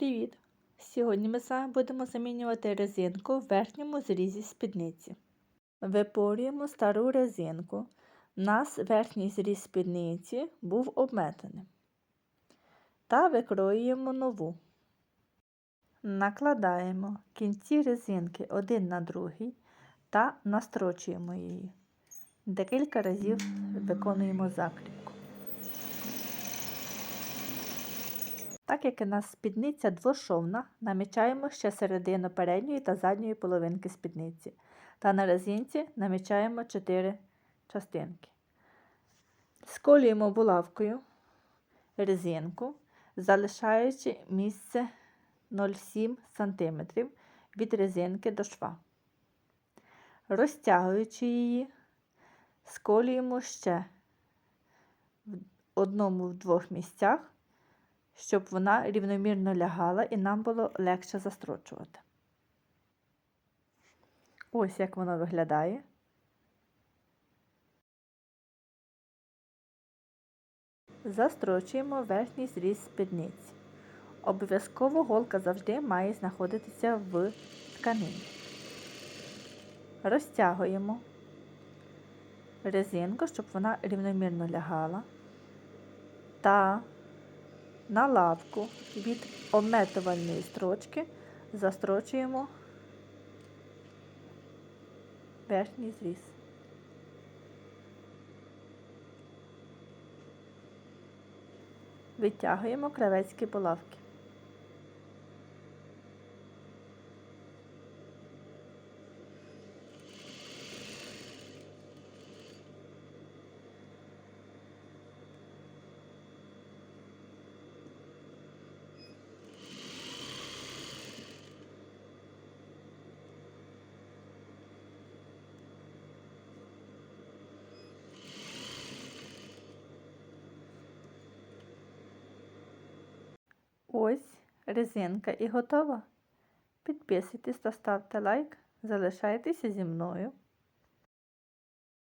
Привіт! Сьогодні ми з вами будемо замінювати резинку в верхньому зрізі спідниці. Випорюємо стару резинку. У нас верхній зріз спідниці був обметаний. Та викроюємо нову. Накладаємо кінці резинки один на другий та настрочуємо її. Декілька разів виконуємо закріпку. Так як у нас спідниця двошовна, намічаємо ще середину передньої та задньої половинки спідниці. Та на резинці намічаємо 4 частинки. Сколюємо булавкою резинку, залишаючи місце 0,7 см від резинки до шва. Розтягуючи її, сколюємо ще в одному-двох місцях щоб вона рівномірно лягала і нам було легше застрочувати. Ось як воно виглядає. Застрочуємо верхній зріз спідниці. Обов'язково голка завжди має знаходитися в тканині. Розтягуємо резинку, щоб вона рівномірно лягала. Та на лавку від обметувальної строчки застрочуємо верхній зріз. Витягуємо кравецькі булавки. Ось резинка і готова. Підписуйтесь та ставте лайк. Залишайтеся зі мною.